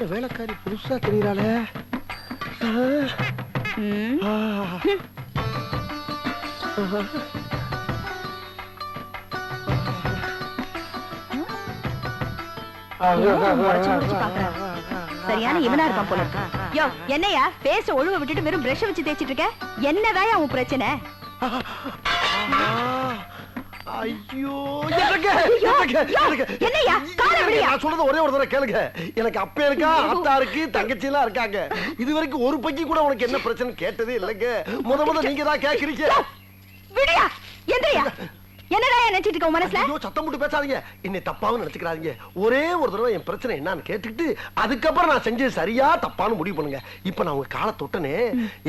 இந்த வேலைக்காரி புதுசா தெரியறாளே. சரியான இவனா போல இருக்கு. யோ என்னையா? பேச ஒழுவ விட்டுட்டு வெறும் பிரஷ் வச்சு தேய்ச்சிட்டு இருக்க? என்னதான் உன் பிரச்சனை? ஐயோ எனக்கு, ஐயோ, எனக்கு, யோ, எனக்கு. என்னய்யா? காலை விடுயா. நான் சொல்றது ஒரே ஒரு தடவை கேளுங்க. எனக்கு அப்ப இருக்கா அத்தா இருக்கு தங்கச்சி எல்லாம் இருக்காங்க. இது வரைக்கும் ஒரு பக்கி கூட உனக்கு என்ன பிரச்சனை கேட்டதே இல்லைங்க. முத முத நீங்க தான் கேக்குறீங்க. விடியா? எந்திரியா? என்னடா நினைச்சிட்டு இருக்க உன் மனசுல? ஐயோ சத்தம் போட்டு பேசாதீங்க. என்னை தப்பாவும் நினைச்சுக்கிறாதீங்க ஒரே ஒரு தடவை என் பிரச்சனை என்னன்னு கேட்டுக்கிட்டு அதுக்கப்புறம் நான் செஞ்சது சரியா தப்பான்னு முடிவு பண்ணுங்க. இப்ப நான் உங்க காலை தொட்டனே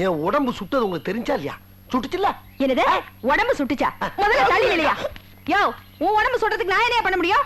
என் உடம்பு சுட்டது உங்களுக்கு தெரிஞ்சா இல்லையா? சுட்டுச்சுல்ல? என்னது? உடம்பு சுட்டுச்சா? முதல்ல தள்ளி இல்லையா? யோ உன் உடம்பு சுடுறதுக்கு நான் என்ன பண்ண முடியும்?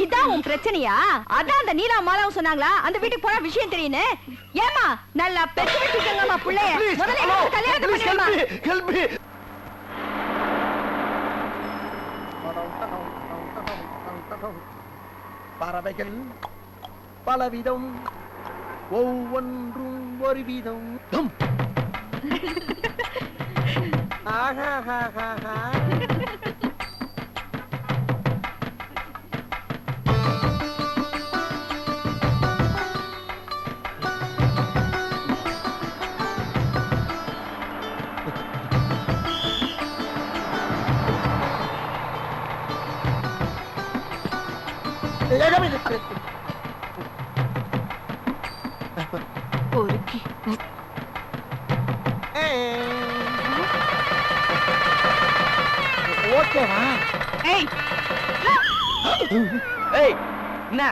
இதான் உன் பிரச்சனையா? அதான் அந்த நீலா மாலாவும் சொன்னாங்களா? அந்த வீட்டுக்கு போனா விஷயம் தெரியுன்னு ஏமா நல்லா பெத்து வச்சுக்கோங்கம்மா புள்ளைய. முதல்ல ஹெல்ப் பண்ணிடுமா? மீ பறவைகள் பலவிதம் ஒவ்வொன்றும் ஒரு விதம் ஹம். ஏய். ஏய் என்ன?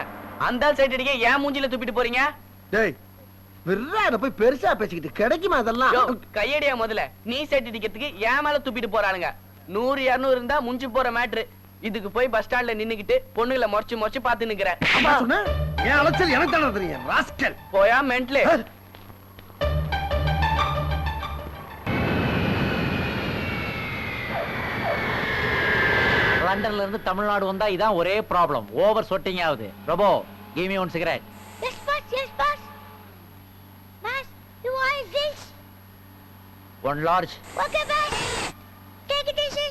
அந்த சைடு அடிக்க ஏன் மூஞ்சில துப்பிட்டு போறீங்க? டேய் இத போய் பெருசா பேசிக்கிட்டு கிடைக்குமா அதெல்லாம்? கையடியா முதல்ல. நீ சைடு அடிக்கிறதுக்கு ஏன் மேல துப்பிட்டு போறானுங்க. நூறு இருநூறு இருந்தா முஞ்சி போற மேட்ரு இதுக்கு போய் பஸ் ஸ்டாண்ட்ல நின்னுக்கிட்டு பொண்ணுகளை முறைச்சு முறைச்சு பாத்து நிக்கிறேன் அம்மா சொன்ன? என் அலைச்சல் எனக்கு தானே தெரியும் ராஸ்கல் போயா மென்ட்லு லண்டன்ல இருந்து தமிழ்நாடு வந்தா இதான் ஒரே ப்ராப்ளம் ஓவர் சொட்டிங் ஆகுது robo give me one cigarette Yes, boss. Yes, boss. Boss, you want this? One large boss. Take it easy.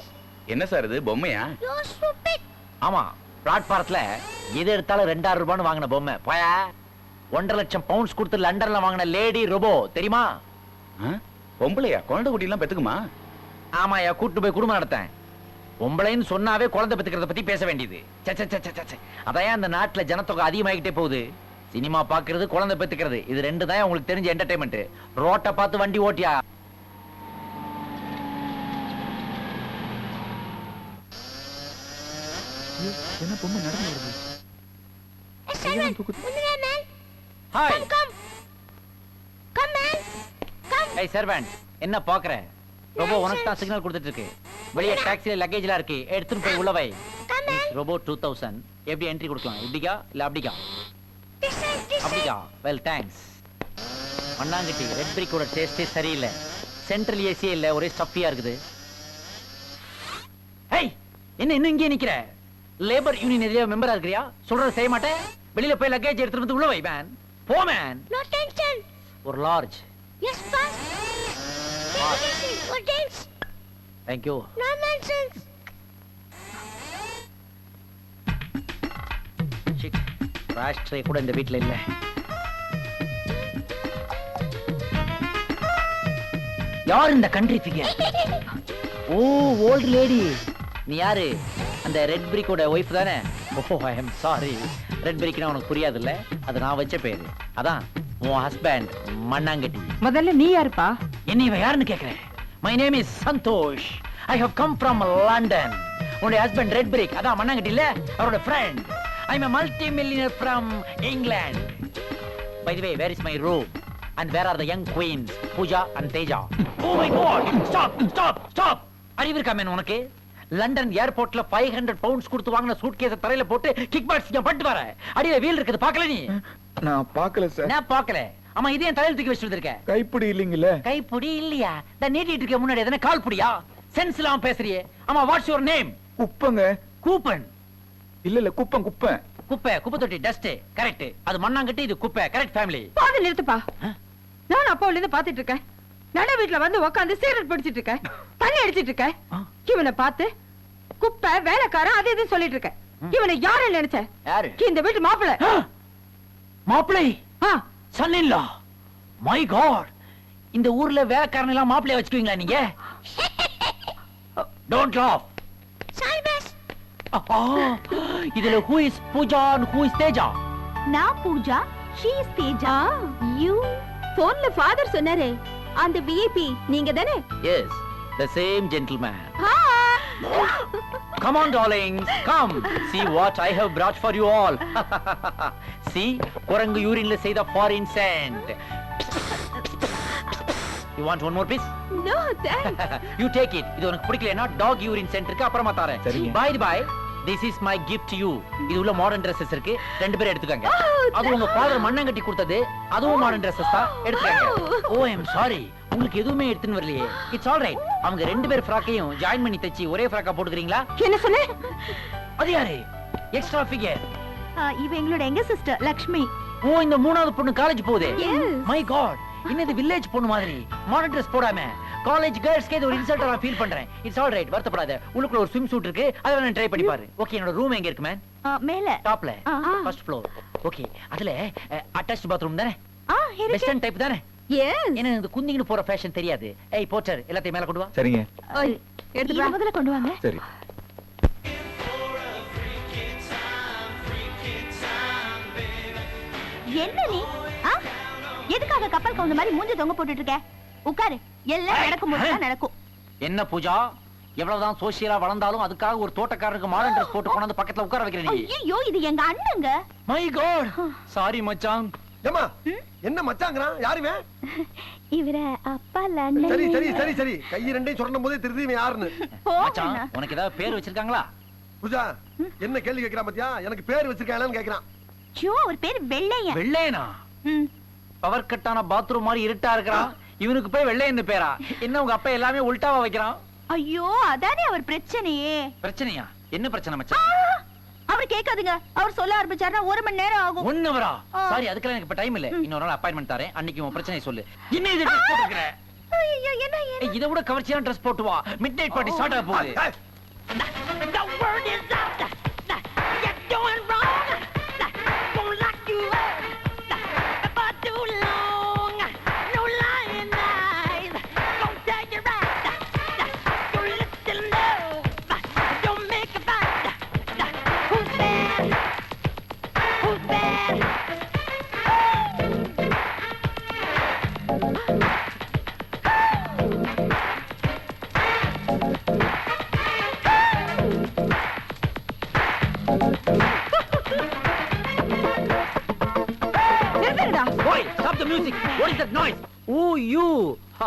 என்ன சார் இது பொம்மையா You're stupid. ஆமா பிளாட்பாரத்துல எது எடுத்தாலும் ரெண்டாயிரம் ரூபான்னு வாங்கின பொம்மை போயா ஒன்றரை லட்சம் பவுண்ட்ஸ் கொடுத்து லண்டன்ல வாங்கின லேடி ரொபோ தெரியுமா ஆ? பொம்பளையா குழந்தை குட்டி எல்லாம் பெத்துக்குமா ஆமாயா கூட்டு போய் குடும்பம் நடத்தேன் பொம்பளைன்னு சொன்னாவே குழந்தை பெத்துக்கிறத பத்தி பேச வேண்டியது. அதான் அந்த நாட்டுல ஜனத்தொகை அதிகமாகிட்டே போகுது. சினிமா பாக்குறது குழந்தை பெத்துக்கிறது. இது ரெண்டு தான் உங்களுக்கு தெரிஞ்ச என்டர்டைன்மெண்ட் ரோட்டை பார்த்து வண்டி ஓட்டியா. ஹாய். ஏய் சர்வன்ட் என்ன பாக்குற? ரோபோ உனக்கு தான் சிக்னல் கொடுத்துட்டு இருக்கு வெளியே டாக்ஸில லக்கேஜ்லாம் இருக்கு. எடுத்துட்டு போய் உள்ள வை. ரோபோ டூ தௌசண்ட் எப்படி என்ட்ரி கொடுக்கலாம்? இப்படிக்கா? இல்ல அப்படிக்கா. அப்படிக்கா? வெல் தேங்க்ஸ் மண்ணாங்கட்டி ரெட் பிரிக்கோட டேஸ்டே சரியில்லை. சென்ட்ரல் ஏசியே இல்ல. ஒரே ஸ்டஃபியா இருக்குது. ஏய் என்ன இன்னும் இங்கே நிக்கிற? லேபர் யூனியன் எதிரியா மெம்பரா இருக்கிறியா? சொல்றத செய்ய மாட்டேன். வெளியில போய் லக்கேஜ் எடுத்துட்டு வந்து உள்ள வை மேன் போ மேன் tension. ஒரு large Yes, boss. Easy. No tense. Thank you No nonsense. Shit ராஷ்ட்ரே கூட இந்த வீட்ல இல்ல. யார் இந்த கண்ட்ரி ஃபிகர் ஓ ஓல்ட் லேடி நீ யாரு? அந்த ரெட் பிரிக்கோட ஒய்ஃப் தானே? Oh I am sorry red பிரிக்னா உனக்கு புரியாது இல்ல அது நான் வச்ச பேரு. அதான் உன் ஹஸ்பண்ட் மண்ணாங்கட்டி. முதல்ல நீ யாருப்பா? என்ன இவன் யாருன்னு கேக்குறேன்? My name is Santosh. I have come from London உன்னுடைய ஹஸ்பண்ட் ரெட் பிரிக் அதான் மண்ணாங்கட்டி இல்ல அவரோட friend I am multimillionaire from England by the way where is my room And where are the young queens, Pooja and Teja? Oh my God! Stop! Stop! Stop! அறிவு இருக்கா man உனக்கு? London ஏர்போர்ட்ல five hundred pounds கொடுத்து வாங்கின suit கேஸ தரையில போட்டு kick box பட்டு வர. அடியில வீல் இருக்குது பாக்கல நீ? நான் பார்க்கல சார் நான் பாக்கல ஆமா இதே என் தலையில தூக்கி வச்சுட்டு இருக்க கைப்பிடி இல்லைங்கல்ல? கைப்புடி இல்லையா? இந்த நீட்டிட்டு இருக்க முன்னாடி எதனா கால் புடியா சென்ஸ் இல்லாம பேசுறியே. ஆமா வாட்ஸ் யுவர் நேம் குப்பங்க. கூப்பன். இல்ல இல்ல குப்பம் குப்பம் குப்பை. குப்பை தொட்டி டஸ்ட் கரெக்ட் அது மண்ணாங்கட்டி இது குப்பை. கரெக்ட் ஃபேமிலி பாதி நிறுத்துப்பா. நான் அப்பாவுல இருந்து பாத்துட்டு இருக்கேன். நட வீட்டுல வந்து உட்காந்து சீரட் பிடிச்சிட்டு இருக்கேன். தண்ணி அடிச்சிட்டு இருக்கேன். இவனை பார்த்து குப்பை வேலைக்காரன் அது இதுன்னு சொல்லிட்டு இருக்கேன். இவனை யாரு நினைச்ச? யாரு? இந்த வீட்டு மாப்பிள்ளை. மாப்பிளை ஆ, son in law my God இந்த ஊர்ல வேலைக்காரன் எல்லாம் மாப்பிளைய வச்சுக்குவீங்களா நீங்க? Don't laugh. இதுல who is Pooja who is Teja நான் Pooja she is Teja you போன்ல ஃபாதர் சொன்னாரே. அந்த விஐபி நீங்க தானே yes the same gentleman Come on, darlings, come. See what I have brought for you all. See, குரங்கு யூரின்ல செய்த foreign sand. You want one more piece? No thanks you take it. இது உனக்கு பிடிக்கலனா டாக் யூரின் சென்ட் இருக்கு அப்புறமா தரேன். சரிங்க. The by, this is my gift to you. இது உள்ள மாடர்ன் Dresses இருக்கு. ரெண்டு பேரும் எடுத்துக்கங்க. அது உங்க ஃபாதர் மண்ணங்கட்டி கொடுத்தது. அதுவும் மாடர்ன் Dresses தான். எடுத்துக்கங்க. Oh, I am sorry. உங்களுக்கு எதுவுமே எடுத்துன்னு வரலையே. It's all right. அவங்க ரெண்டு பேர் ஃப்ராக்கையும் ஜாயின் பண்ணி தச்சு ஒரே ஃப்ராக்கா போட்டுக்கிறீங்களா? என்ன சொன்ன? அது யாரு? Extra figure. இவ எங்களோட எங்க சிஸ்டர் லக்ஷ்மி. ஓ இந்த மூணாவது பொண்ணு காலேஜ் போகுது. மை காட் இன்னது வில்லேஜ் பொண்ணு மாதிரி? மாடர்ன் ட்ரெஸ் போடாம. காலேஜ் கேர்ள்ஸ்க்கு இது ஒரு இன்சல்ட்டா நான் ஃபீல் பண்றேன். இட்ஸ் ஆல் ரைட் வருத்தப்படாத. உள்ளுக்குள்ள ஒரு ஸ்விம் சூட் இருக்கு. அதை வேணா ட்ரை பண்ணி பாரு. ஓகே என்னோட ரூம் எங்க இருக்கு மேன் மேல. டாப்ல. ஃபர்ஸ்ட் ஃப்ளோர் ஓகே அதுல அட்டாச் பாத்ரூம் தானே? ஆ இருக்கு. வெஸ்டர்ன் டைப் தானே? ஏன்னா இந்த குந்திங்கன்னு போற ஃபேஷன் தெரியாது. ஏய் போச்சர் எல்லாத்தையும் மேல கொண்டு வா. சரிங்க. எடுத்து முதல்ல கொண்டு வாங்க. சரி. என்ன நீ? ஆ? எதுக்காக கப்பல் கவுந்த மாதிரி மூஞ்சி தொங்க போட்டுட்டு இருக்க உட்காரு. எல்லாம் நடக்கும் போது தான் நடக்கும். என்ன பூஜா? எவ்வளவுதான் சோசியலா வளர்ந்தாலும் அதுக்காக ஒரு தோட்டக்காரருக்கு மாடர்ன் ட்ரெஸ் போட்டு கொண்டாந்து பக்கத்துல உட்கார வைக்கிற நீ ஐயோ இது எங்க அண்ணங்க? மை காட் சாரி மச்சான். ஏமா என்ன மச்சாங்கிறான்? யாருமே இவர அப்பா சரி சரி சரி சரி. கை ரெண்டையும் சொன்ன போதே தெரியுது இவன் யாருன்னு. மச்சான் உனக்கு ஏதாவது பேர் வச்சிருக்காங்களா? பூஜா என்ன கேள்வி கேக்குறான் பாத்தியா? எனக்கு பேர் வச்சிருக்காங்களான்னு கேக்குறான் ஐயோ அவர் பேர் வெள்ளையன்? வெள்ளையனா. பவர் கட்டான பாத்ரூம் மாதிரி இருட்டா இருக்கிறான். இவனுக்கு போய் வெள்ளையன்னு பேரா? என்ன உங்க அப்பா எல்லாமே உல்டாவா வைக்கிறான்? ஐயோ அதானே அவர் பிரச்சனையே. பிரச்சனையா? என்ன பிரச்சனை! மச்சான்? அவர் கேட்காதுங்க அவர் சொல்ல ஆரம்பிச்சாருன்னா ஒரு மணி நேரம் ஆகும் ஒன்னு வரா ஆ. சாரி அதுக்கெல்லாம் எனக்கு இப்ப டைம் இல்ல இன்னொரு நாள் அப்பாயின்மெண்ட் தரேன் அன்னைக்கு உன் பிரச்சனை சொல்லு என்ன இது என்ன ஏய், இதை விட கவர்ச்சியான ட்ரெஸ் போட்டு வா மிட் நைட் பார்ட்டி ஸ்டார்ட் ஆக போகுது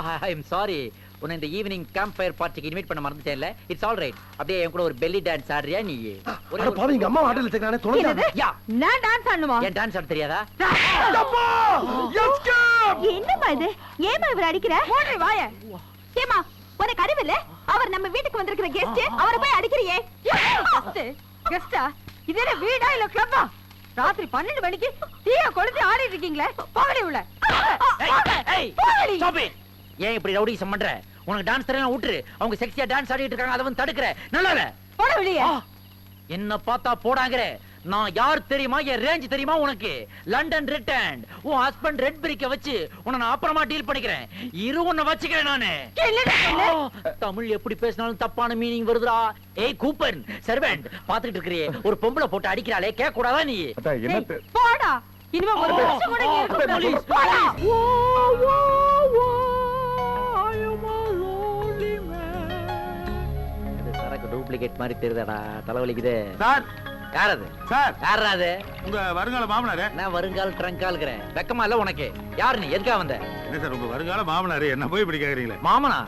I am sorry. உன்னை இந்த ஈவினிங் கேம்ப் ஃபயர் பார்ட்டிக்கு இன்வைட் பண்ண மறந்துட்டேன்ல இட்ஸ் ஆல் ரைட் அப்படியே என் கூட ஒரு பெல்லி டான்ஸ் ஆடுறியா நீ? ஒரே அட பாவி எங்க அம்மா ஆட்டல் வச்சிருக்கானே தொலைஞ்சா? யா. நான் டான்ஸ் ஆடணுமா? ஏன் டான்ஸ் ஆட தெரியாதா? அப்பா எஸ்கேப் என்னம்மா இது? ஏமா இவர் அடிக்கிற? ஓடுற வாய! ஏமா உனக்கு அறிவு இல்ல? அவர் நம்ம வீட்டுக்கு வந்திருக்கிற கெஸ்ட் அவரை போய் அடிக்கிறியே? கெஸ்டா இது என்ன வீடா இல்ல கிளப்பா ராத்திரி பன்னெண்டு மணிக்கு தீய கொளுத்தி ஆடிட்டு இருக்கீங்களே? போகடி உள்ள. ஏய், ஏன் இப்படி ரவுடிசம் பண்ற? உனக்கு டான்ஸ் தெரியல விட்டுரு. அவங்க செக்ஸியா டான்ஸ் ஆடிட்டு இருக்காங்க அதை வந்து தடுக்கிற. நல்லா போட வெளியே. என்ன பார்த்தா போடாங்கற. நான் யார் தெரியுமா? என் ரேஞ்ச் தெரியுமா உனக்கு? லண்டன் ரிட்டர்ன் உன் ஹஸ்பண்ட் ரெட் பிரிக்க வச்சு உன்னை நான் அப்புறமா டீல் பண்ணிக்கிறேன். இரு உன்னை வச்சுக்கிறேன் நானு. தமிழ் எப்படி பேசினாலும் தப்பான மீனிங் வருதுடா. ஏய் கூப்பன் சர்வெண்ட் பாத்துக்கிட்டு இருக்கிறியே. ஒரு பொம்பளை போட்டு அடிக்கிறாளே கேட்க கூடாதா நீ போடா. இனிமே ஒரு நிமிஷம் கூட இங்க இருக்க சரக்கு டூப்ளிகேட் மாதிரி தெரியுதாடா? தலைவலிக்குது. சார். யார் அது? சார். யார் அது? உங்க வருங்கால மாமனாரு? நான் வருங்கால் ட்ரங்காலுக்கிறேன் வெக்கமா இல்ல உனக்கு? யார் நீ? எதுக்கா வந்த? என்ன சார் உங்க வருங்கால மாமனாரு? என்ன போய் இப்படி கேக்குறீங்களே? மாமனா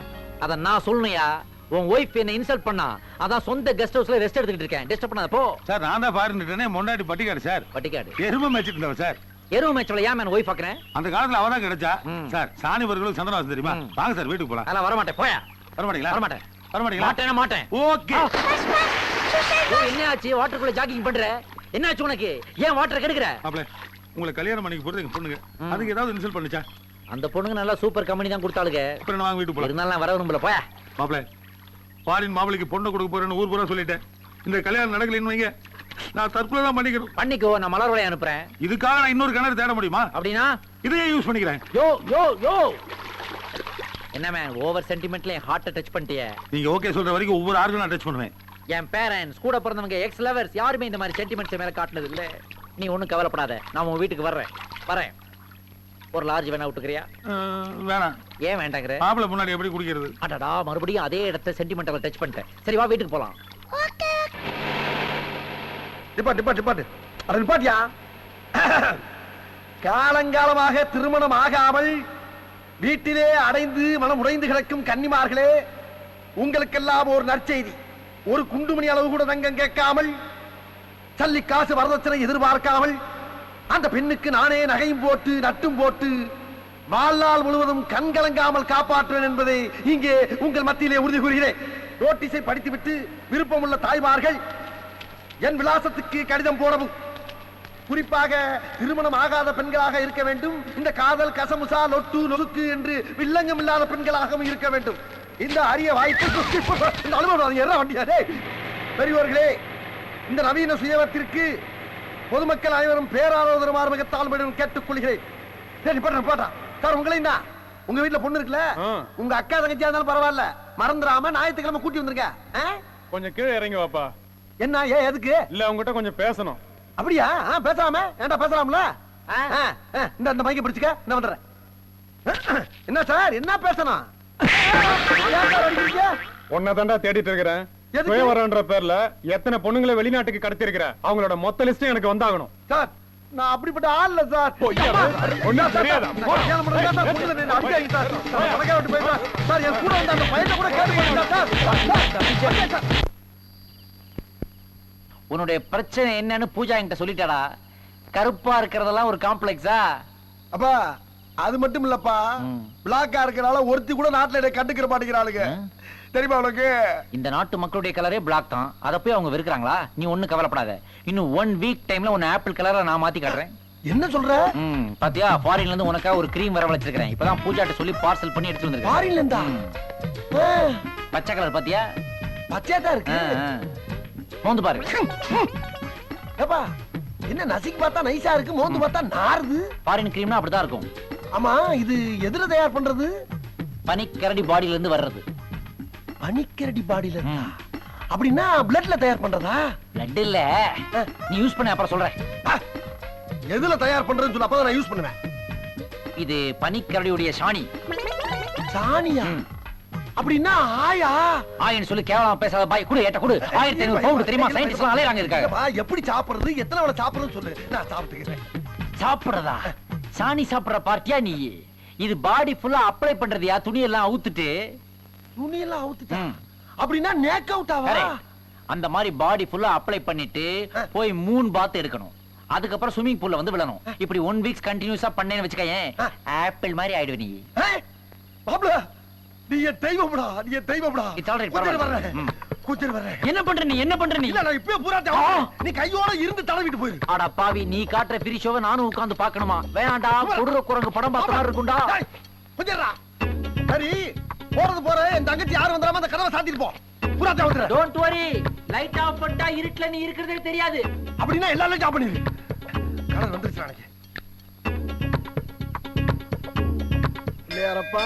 அத நான் சொல்லணும்யா. உன் ஒய்ஃப் என்ன இன்சல்ட் பண்ணா. அதான் சொந்த கெஸ்ட் ஹவுஸ்ல ரெஸ்ட் எடுத்துக்கிட்டு இருக்கேன். டிஸ்டர்ப் பண்ணாத போ. சார் நான் தான் பாருன்னுட்டேனே முன்னாடி பட்டிக்காடு சார். பட்டிக்காடு. எருமை இருந்தவன் சார். எருவு மேட்ச்ல ஏன் ஒய்ஃப் பாக்குறேன்? அந்த காலத்துல அவதான் கிடைச்சா. சார் சாணி வர்களும் சந்திரவாசம் தெரியுமா. வாங்க சார் வீட்டுக்கு போலாம். அதெல்லாம் வரமாட்டேன் போயா. வரமாட்டீங்களா? வரமாட்டேன். வரமாட்டீங்களா? மாட்டேனா மாட்டேன். ஓகே. என்ன ஆச்சு வாட்டருக்குள்ள ஜாக்கிங் பண்ற? என்ன ஆச்சு உனக்கு? ஏன் வாட்டர் கெடுக்கிற? மாப்பிள உங்களை கல்யாணம் பண்ணிக்கு போறது எங்க பொண்ணுங்க. அதுக்கு ஏதாவது இன்சல்ட் பண்ணுச்சா? அந்த பொண்ணுங்க நல்லா சூப்பர் கம்பெனி தான் கொடுத்தாளுங்க. அப்புறம் நான் வாங்க வீட்டுக்கு போலாம். இருந்தாலும் நான் வர விரும்பல. போயா. மாப்பிள பாலின் மாப்பிளைக்கு பொண்ணை கொடுக்க போறேன்னு ஊர் பூரா சொல்லிட்டேன். இந்த கல்யாணம் நடக்கலைன்னு வைங்க. நான் தற்கொலை தான் பண்ணிக்கணும் பண்ணிக்கோ நான் மலர் வளைய அனுப்புறேன். இதுக்காக நான் இன்னொரு கிணறு தேட முடியுமா? அப்படின்னா? இதையே யூஸ் பண்ணிக்கிறேன். யோ யோ யோ. என்ன மேன் ஓவர் சென்டிமெண்ட்ல என் ஹார்ட்டை டச் பண்ணிட்டியே? நீங்க ஓகே சொல்ற வரைக்கும் ஒவ்வொரு ஆர்கும் நான் டச் பண்ணுவேன். என் பேரண்ட்ஸ் கூட பிறந்தவங்க எக்ஸ் லவர்ஸ் யாருமே இந்த மாதிரி சென்டிமெண்ட்ஸ் மேல காட்டினது இல்ல. நீ ஒண்ணும் கவலைப்படாத நான் உன் வீட்டுக்கு வர்றேன். வரேன். ஒரு லார்ஜ் வேணா விட்டுக்கிறியா? வேணாம். ஏன் வேண்டாங்கிற? மாப்பிளை முன்னாடி எப்படி குடிக்கிறது? அடடா மறுபடியும் அதே இடத்த சென்டிமெண்டல் டச் பண்ணிட்டேன். சரி வா வீட்டுக்கு போலாம். டிப்பாட்டு டிப்பாட்டு டிப்பாட்டு அட நிப்பாட்டியா? காலங்காலமாக திருமணம் ஆகாமல் வீட்டிலே அடைந்து மனம் உடைந்து கிடக்கும் கன்னிமார்களே உங்களுக்கெல்லாம் ஒரு நற்செய்தி. ஒரு குண்டுமணி அளவு கூட தங்கம் கேட்காமல் சல்லி காசு வரதட்சணை எதிர்பார்க்காமல் அந்த பெண்ணுக்கு நானே நகையும் போட்டு நட்டும் போட்டு வாழ்நாள் முழுவதும் கண்கலங்காமல் காப்பாற்றுவேன் என்பதை இங்கே உங்கள் மத்தியிலே உறுதி கூறுகிறேன். நோட்டீஸை படித்துவிட்டு விருப்பமுள்ள தாய்மார்கள் என் விலாசத்துக்கு கடிதம் போடவும். குறிப்பாக திருமணம் ஆகாத பெண்களாக இருக்க வேண்டும். இந்த காதல் கசமுசா லொட்டு நொறுக்கு என்று வில்லங்கம் இல்லாத பெண்களாகவும் இருக்க வேண்டும். இந்த அரிய வாய்ப்பு? பெரியோர்களே இந்த நவீன சுயவத்திற்கு பொதுமக்கள் அனைவரும் பேராதரவு மார்மகத்தால் மேடம் கேட்டுக்கொள்கிறேன். சரி போட்டா சார் உங்களையும் தான் உங்க வீட்டுல பொண்ணு இருக்குல்ல? உங்க அக்கா தங்கச்சியா இருந்தாலும் பரவாயில்ல. மறந்துடாம ஞாயிற்றுக்கிழமை கூட்டி வந்திருக்க? கொஞ்சம் கீழே இறங்கி வாப்பா. என்ன ஏன் எதுக்கு? இல்ல உங்ககிட்ட கொஞ்சம் பேசணும். அப்படியா? ஆ, பேசலாமே? ஏன்டா பேசலாம்ல? இந்த இந்த மைக்க பிடிச்சுக்க என்ன பண்றேன் என்ன சார்? என்ன பேசணும்? ஏன் சார் அடிக்கிறீங்க? உன்னை தாண்டா தேடிட்டு இருக்கிறேன்? சுயவரன்ற பேர்ல எத்தனை பொண்ணுங்களை வெளிநாட்டுக்கு கடத்தி இருக்கிற அவங்களோட மொத்த லிஸ்டும் எனக்கு வந்தாகணும். சார் நான் அப்படிப்பட்ட ஆள் இல்ல சார். ஒண்ணும் தெரியாதா? நான் சார். நான் என் கூட வந்த அந்த பையனை கூட கேட்டு சார். உன்னுடைய பிரச்சனை என்னன்னு பூஜா என்கிட்ட சொல்லிட்டாடா. கருப்பா இருக்கிறதெல்லாம் ஒரு காம்ப்ளெக்ஸா? அப்பா அது மட்டும் இல்லப்பா. பிளாக்கா இருக்கனால ஒருத்தி கூட நாட்டுல என்னை கண்டுக்கிற மாட்டேங்கிறாளுங்க. தெரியுமா உனக்கு? இந்த நாட்டு மக்களுடைய கலரே பிளாக் தான். அதை போய் அவங்க வெறுக்கிறாங்களா? நீ ஒண்ணும் கவலைப்படாத. இன்னும் ஒன் வீக் டைம்ல உன்னை ஆப்பிள் கலரை நான் மாத்தி காட்டுறேன். என்ன சொல்ற? ம் பாத்தியா? ஃபாரின்ல இருந்து உனக்கா ஒரு க்ரீம் வர வச்சிருக்கேன் இப்பதான் பூஜாட்ட சொல்லி பார்சல் பண்ணி எடுத்து வந்திருக்கேன். ஃபாரின்ல இருந்தா? பச்சை கலர் பாத்தியா? பச்சையா தான் இருக்கு. மோந்து பாரு. ஏப்பா என்ன நசிக்கு பார்த்தா நைஸா இருக்கு மோந்து பார்த்தா நாறுது. ஃபாரின் க்ரீம்னா அப்படிதான் இருக்கும். ஆமா இது எதுல தயார் பண்றது? பனிக்கரடி பாடியில இருந்து வர்றது. பனிக்கரடி பாடியில இருந்தா. அப்படின்னா பிளட்ல தயார் பண்றதா? பிளட் இல்ல. நீ யூஸ் பண்ண அப்புறம் சொல்றேன். எதுல தயார் பண்றதுன்னு சொல்ல அப்பதான் நான் யூஸ் பண்ணுவேன். இது பனிக்கரடியுடைய சாணி. சாணியா. அப்படின்னா ஆயா? ஆயின்னு சொல்லி கேவலமா பேசாத பாய் குடு ஏட்ட குடு. ஆயிரத்தி ஐநூறு பவுண்ட் தெரியுமா? சயின்டிஸ்ட் அலையறாங்க இருக்காங்க எப்படி சாப்பிடுறது? எத்தனை வேளை சாப்பிடுறதுன்னு சொல்லு. நான் சாப்பிட்டுக்கிறேன். சாப்பிடுறதா? சாணி சாப்பிடுற பார்ட்டியா நீ? இது பாடி ஃபுல்லா அப்ளை பண்றதுயா? துணி எல்லாம் அவுத்துட்டு? துணியெல்லாம் அவுத்துட்டா. அப்படின்னா நேக் அவுட் ஆவா. அந்த மாதிரி பாடி ஃபுல்லா அப்ளை பண்ணிட்டு போய் மூணு பாத் எடுக்கணும். அதுக்கப்புறம் ஸ்விமிங் பூல்ல வந்து விழணும். இப்படி ஒன் வீக்ஸ் கண்டினியூஸா பண்ணேன்னு வச்சுக்கயேன். ஆ. ஆப்பிள் மாதிரி ஆயிடுவ நீ. நீ என் தெய்வம்டா நீ என் தெய்வம்டா. It's all right, கூட்டிட்டு பரவாயில்ல. வர்றேன் ம். கூட்டிட்டு வர்றேன். என்ன பண்ற நீ? என்ன பண்ற நீ? இல்ல நான் இப்பவே பூரா தேவை நீ கையோட இருந்து தடவிட்டு போயிரு. அட பாவி நீ காட்டுற பிரி ஷோவை நானும் உட்கார்ந்து பார்க்கணுமா? வேணாண்டா கொடுற குரங்கு படம் பார்த்த மாதிரி இருக்கும்டா. டேய், கொஞ்சம் இருடா. சரி போறது போற என் தங்கச்சி யாரும் வந்துடாம அந்த கதவை சாத்திட்டு போ. பூரா தேவை டோன்ட் வரி லைட் ஆஃப் பண்ணிட்டா இருட்டுல நீ இருக்கிறதே தெரியாது. அப்படின்னா எல்லாரும் ஜாப் பண்ணிரு. கடன் வந்துருச்சு எனக்கு. இல்லையாரப்பா.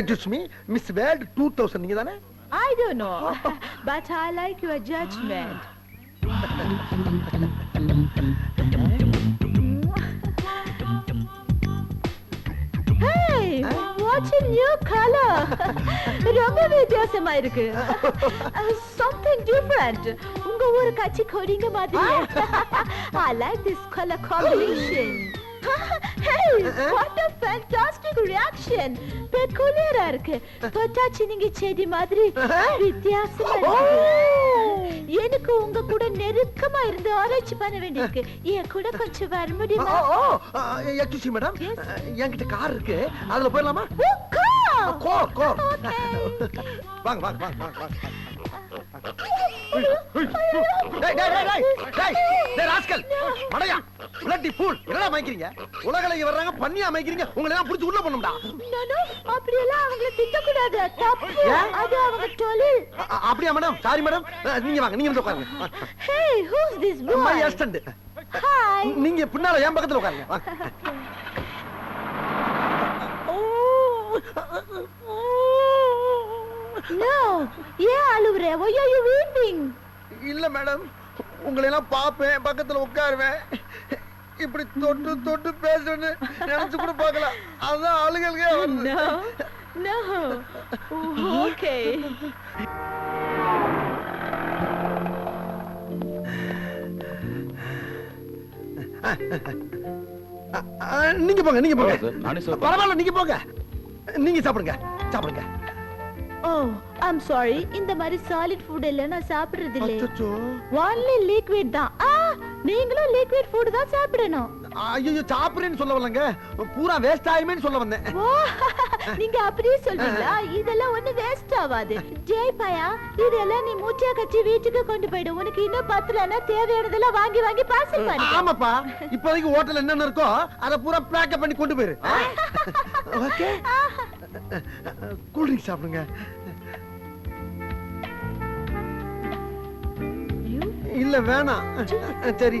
excuse me miss world two thousand நீங்க தானே I don't know, but I like your judgment. Hey, what's a new color? ரொம்ப வித்தியாசமா இருக்கு Uh, something different. உங்க ஊரு கட்சி கொடிங்க மாதிரி I like this color combination. hey, what a fantastic reaction. பெக்குலியரா இருக்கு தொட்டாச்சி நீங்க செடி மாதிரி வித்தியாசமா இருக்கு எனக்கு உங்க கூட நெருக்கமா இருந்து ஆராய்ச்சி பண்ண வேண்டியிருக்கு என் கூட கொஞ்சம் வர முடியுமா எக்ஸ்கியூஸ் மேடம் Yes. என்கிட்ட கார் இருக்கு அதுல போயிடலாமா! கோர் கோர் Okay. வாங்க வாங்க வாங்க வாங்க உலகலைக்கு வர்றாங்க பண்ணியா மைக்கிறீங்க உங்களை எல்லாம் புடிச்சு உள்ள பண்ணும்டா அப்படியெல்லாம் அவங்கள திட்டக்கூடாது? அது அவங்க தொழில். அப்படியா மேடம்? Sorry madam. நீங்க வாங்க நீங்க வந்து உட்காருங்க. this boy? My assistant Hi. நீங்க பின்னால என் பக்கத்துல உட்காருங்க. No, ஏன் அழுவுற? Why are you weeping? இல்ல மேடம் உங்களை எல்லாம் பாப்பேன் பக்கத்துல உட்காருவேன் இப்படி தொட்டு தொட்டு பேசுறேன்னு நினைச்சு கூட பார்க்கல அதான் ஆளுகளுக்கே வருது. No, no. Okay. நீங்க போங்க நீங்க போங்க சார், நானே சார் பரவாயில்ல நீங்க போங்க நீங்க சாப்பிடுங்க சாப்பிடுங்க Oh, I'm sorry. இந்த மாதிரி சாலிட் ஃபுட் எல்லாம் நான் சாப்பிடுறது இல்ல. Only liquid தான். ஆ, நீங்களும் liquid food தான் சாப்பிடணும். ஐயோ சாப்பிடுறேன்னு சொல்ல வரலங்க பூரா வேஸ்ட் ஆயுமேன்னு சொல்ல வந்தேன் ஓ, நீங்க அப்படியே சொல்றீங்களா? இதெல்லாம் ஒண்ணு வேஸ்ட் ஆகாது. ஜெய் பயா, இதெல்லாம் நீ மூச்சா கச்சி வீட்டுக்கு கொண்டு போயிடு. உனக்கு இன்னும் பத்தலன்னா தேவையானதெல்லாம் வாங்கி வாங்கி பார்சல் பண்ணு. ஆமாப்பா இப்போதைக்கு ஹோட்டல் என்னென்ன இருக்கோ அதை பூரா பேக்கப் பண்ணி கொண்டு போயிரு ஓகே கூல் ட்ரிங்க் சாப்பிடுங்க. இல்ல வேணாம். சரி.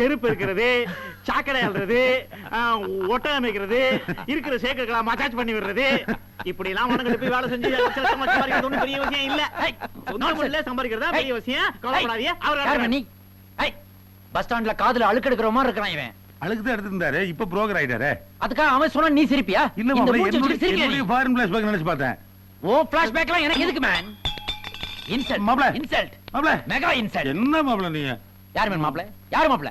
தெருப்பு இருக்கிறது சாக்கடை அல்றது ஒட்டகம் அமைக்கிறது இருக்கிற சேக்கர்களை மசாஜ் பண்ணி விடுறது. இப்படி எல்லாம் மனங்களை போய் வேலை செஞ்சு சம்பாதிக்கிறது பெரிய விஷயம் இல்ல. சொந்த சம்பாதிக்கிறதா பெரிய விஷயம்? கவலைப்படாதீங்க. அவர் நீ? பஸ் ஸ்டாண்ட்ல காதுல அழுக்கு எடுக்கிற மாதிரி இருக்கிறான் இவன். அழுக்கு தான் எடுத்திருந்தாரு இப்ப புரோக்கர் ஆயிட்டாரு. அதுக்காக அவன் சொன்னா நீ சிரிப்பியா? இல்ல என்னுடைய நீ? ஃபாரின் பிளேஸ் பேக் நினைச்சு பார்த்தேன். ஓ பிளாஷ்பேக்லாம் எனக்கு எதுக்கு மேன் இன்சல்ட் மாப்ள. இன்சல்ட் மாப்ள மெகா இன்சல்ட் என்ன மாப்பிள நீங்க? யார் மேன் மாப்ள யார் மாப்ள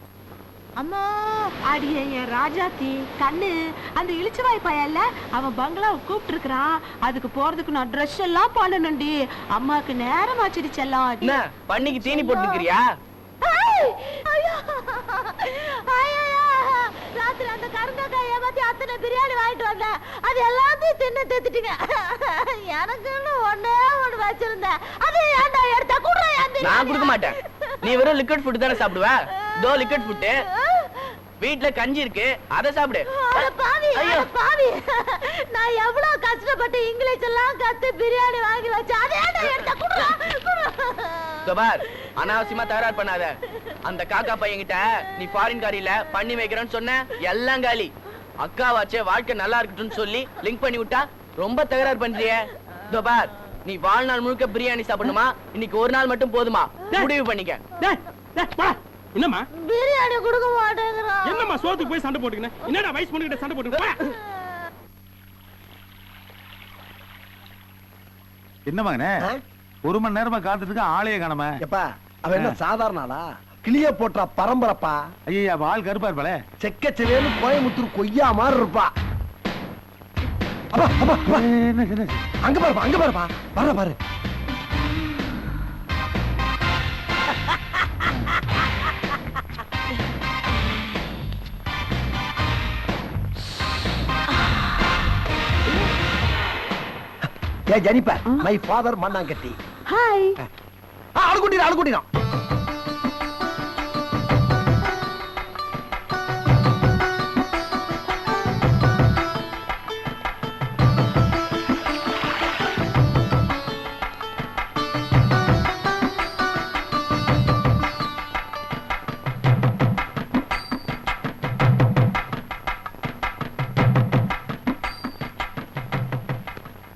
அம்மா அடியே என் ராஜாத்தி கண்ணு அந்த இழிச்சவாய் பையன்ல அவன் பங்களாவை கூப்பிட்டு இருக்கிறான் அதுக்கு போறதுக்கு நான் ட்ரெஸ் எல்லாம் பண்ணணும்டி அம்மாக்கு நேரம் ஆச்சிடுச்செல்லாம் பண்ணிக்கு தீனி போட்டுக்கிறியா? ராத்திரி அந்த கருங்காய் ஏமாத்தி அத்தனை பிரியாணி வாங்கிட்டு வந்தேன். அது எல்லாத்தையும் தின்னு தெத்துட்டீங்க எனக்குன்னு ஒண்ணே ஒண்ணு வச்சிருந்தேன் அது ஏன்டா எடுத்தா? கூட நான் கொடுக்க மாட்டேன். நீ வெறும் லிக்விட் ஃபுட் தானே சாப்பிடுவ? தோ லிக்விட் ஃபுட் வீட்ல கஞ்சி இருக்கு. அதை சாப்பிடு. பாவி பாவி. நான் எவ்வளவு கஷ்டப்பட்டு இங்கிலீஷ் எல்லாம் கத்து பிரியாணி வாங்கி வச்சேன். அதே எடுத்த? குடுறா. இதோ பார் அனாவசியமா தகராறு பண்ணாத. அந்த காக்கா பையன்கிட்ட நீ ஃபாரின் காரியில பண்ணி வைக்கிறேன்னு சொன்ன எல்லாம் காலி. அக்காவாச்சே வாழ்க்கை நல்லா இருக்கட்டும்னு சொல்லி லிங்க் பண்ணி விட்டா ரொம்ப தகராறு பண்றியே. பார் நீ வாழ்நாள் முழுக்க பிரியாணி சாப்பிடணுமா? இன்னைக்கு ஒரு நாள் மட்டும் போதுமா? முடிவு பண்ணிக்க. என்னம்மா? பிரியாணி கொடுக்க மாட்டேங்கிறான் என்னம்மா சோத்துக்கு போய் சண்டை போட்டுக்கின? என்னடா வயசு பொண்ணுகிட்ட சண்டை போட்டுக்கிட்ட என்ன மகனே ஒரு மணி நேரமா காத்துட்டு இருக்க ஆளையே காணாம. எப்பா அவன் என்ன சாதாரண ஆளா? கிளிய போட்டா பரம்பரப்பா. ஐயா ஆள் கருப்பா இருப்பாளே. செக்கச்சிலேன்னு கோயம்புத்தூர் கொய்யா மாதிரி இருப்பா. அங்க பாருப்பா அங்க பாருப்பா. வர பாரு. ஏ ஜனிப்பா மை ஃபாதர் மண்ணாங்கட்டி. ஹாய் ஆளு கூட்டிடும் ஆளு கூட்டிடும்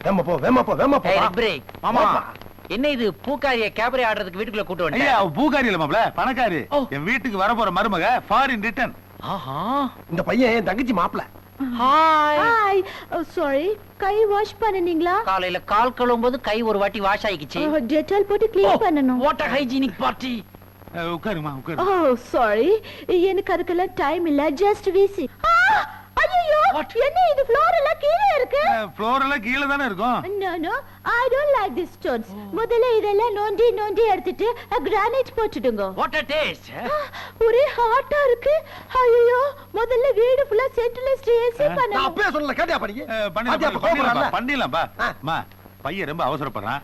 வேமா போ வேமா போ வேமா போ பிரேக். ஆமா. என்ன இது பூக்காரிய கேபரே ஆடுறதுக்கு வீட்டுக்குள்ள கூட்டு ஐயா வந்துட்டேன்? அவ பூக்காரி இல்ல மாப்ள பணக்காரி. ஓ. என் வீட்டுக்கு வர போற மருமக ஃபாரின் ரிட்டர்ன் ஆஹா. இந்த பையன் என் தங்கச்சி மாப்பிள. ஹாய் ஹாய் சாரி கை வாஷ் பண்ணனீங்களா? காலையில கால் கழுவும்போது கை ஒரு வாட்டி வாஷ் ஆயிக்கிச்சு டெட்டால் போட்டு க்ளீன் பண்ணனும் வாட் ஹைஜீனிக் பார்ட்டி உட்காருமா உட்காரு. ஓ சாரி எனக்கு அதுக்கெல்லாம் டைம் இல்ல. ஜஸ்ட் வீசி ஐயோ என்ன இது ஃப்ளோர் எல்லாம் கீழே இருக்கு? ஃப்ளோர் எல்லாம் கீழே தானே இருக்கும்? No, no, I don't like these stones. முதல்ல இதெல்லாம் நோண்டி நோண்டி எடுத்துட்டு கிரானைட் போட்டுடுங்க. வாட் அ டேஸ்ட் ஒரே ஹாட்டா இருக்கு. ஐயோ முதல்ல வீடு ஃபுல்லா சென்ட்ரலைஸ்ட் ஏசி நான் பண்ணணும். அப்பவே சொல்லல கேட்டியா அஹ், பண்ணிடலாம், பண்ணிடலாம், பண்ணிடலாம்ப்பா மா பையன் ரொம்ப அவசரப்படுறான்.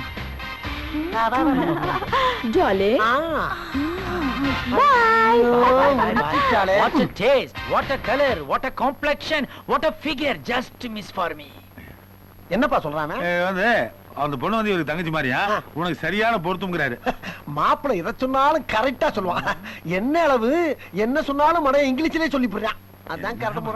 jolly What a taste, what a color, what a complexion, what a figure, just miss for me. என்னப்பா சொல்றானே? அஹ், வந்து அந்த பொண்ணு வந்து இவருக்கு தங்கச்சி மாதிரியா? உனக்கு சரியான பொருத்தம்ங்கிறாரு. மாப்பிள்ளை எதை சொன்னாலும் கரெக்டா சொல்லுவான். என்ன அளவு என்ன சொன்னாலும் மடைய இங்கிலீஷ்லயே சொல்லி போடுறான் அதான் கரெக்ட்